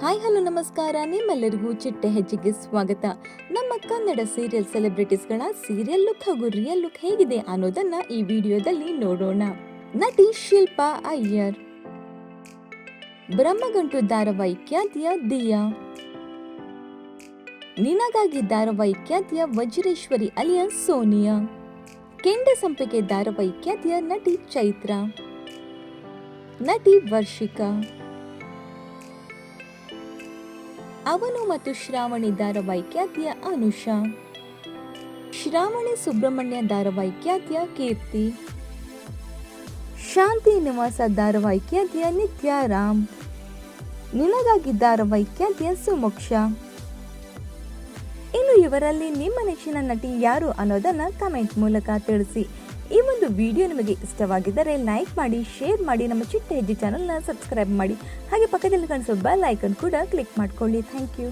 Hi, hello, ನಮಸ್ಕಾರ. ನಿಮ್ಮೆಲ್ಲರಿಗೂ ಚಿಟ್ಟೆ ಹೆಜ್ಜೆಗೆ ಸ್ವಾಗತ. ನಮ್ಮ ಕನ್ನಡ ಸೀರಿಯಲ್ ಸೆಲೆಬ್ರಿಟೀಸ್ಗಳ ಸೀರಿಯಲ್ ಲುಕ್ ಹಾಗೂ ರಿಯಲ್ ಲುಕ್ ಹೇಗಿದೆ ಅನ್ನೋದನ್ನ ಈ ವಿಡಿಯೋದಲ್ಲಿ ನೋಡೋಣ. ನಟಿ ಶಿಲ್ಪಾ ಅಯ್ಯರ್. ಬ್ರಹ್ಮಗಂಟು ಧಾರಾವಾಹಿ ಖ್ಯಾತಿಯ ದಿಯಾ. ನಿನಗಾಗಿ ಧಾರಾವಾಹಿ ಖ್ಯಾತಿಯ ವಜ್ರೇಶ್ವರಿ ಅಲಿಯ ಸೋನಿಯಾ. ಕೆಂಡ ಸಂಪಿಗೆ ಧಾರಾವಾಹಿ ಖ್ಯಾತಿಯ ನಟಿ ಚೈತ್ರ. ನಟಿ ವರ್ಷಿಕಾ. ಅವನು ಮತ್ತು ಶ್ರಾವಣಿ ಧಾರಾವಾಹಿ ಖ್ಯಾತಿಯ ಅನುಷಾ. ಶ್ರಾವಣಿ ಸುಬ್ರಹ್ಮಣ್ಯ ಧಾರಾವಾಹಿ ಖ್ಯಾತಿಯ ಕೀರ್ತಿ. ಶಾಂತಿ ನಿವಾಸ ಧಾರಾವಾಹಿ ಖ್ಯಾತಿಯ ನಿತ್ಯ ರಾಮ್. ನಿನಗಾಗಿ ಧಾರಾವಾಹಿ ಖ್ಯಾತಿಯ ಸುಮೋಕ್ಷ. ಇನ್ನು ಇವರಲ್ಲಿ ನಿಮ್ಮ ನೆಚ್ಚಿನ ನಟಿ ಯಾರು ಅನ್ನೋದನ್ನ ಕಮೆಂಟ್ ಮೂಲಕ ತಿಳಿಸಿ. ಒಂದು ವಿಡಿಯೋ ನಿಮಗೆ ಇಷ್ಟವಾಗಿದ್ದರೆ ಲೈಕ್ ಮಾಡಿ, ಶೇರ್ ಮಾಡಿ, ನಮ್ಮ ಚಿಟ್ಟ ಹೆಜ್ಜೆ ಚಾನಲ್ನ ಸಬ್ಸ್ಕ್ರೈಬ್ ಮಾಡಿ. ಹಾಗೆ ಪಕ್ಕದಲ್ಲಿ ಕಾಣಿಸೋ ಬೆಲ್ ಐಕನ್ ಕೂಡ ಕ್ಲಿಕ್ ಮಾಡ್ಕೊಳ್ಳಿ. Thank you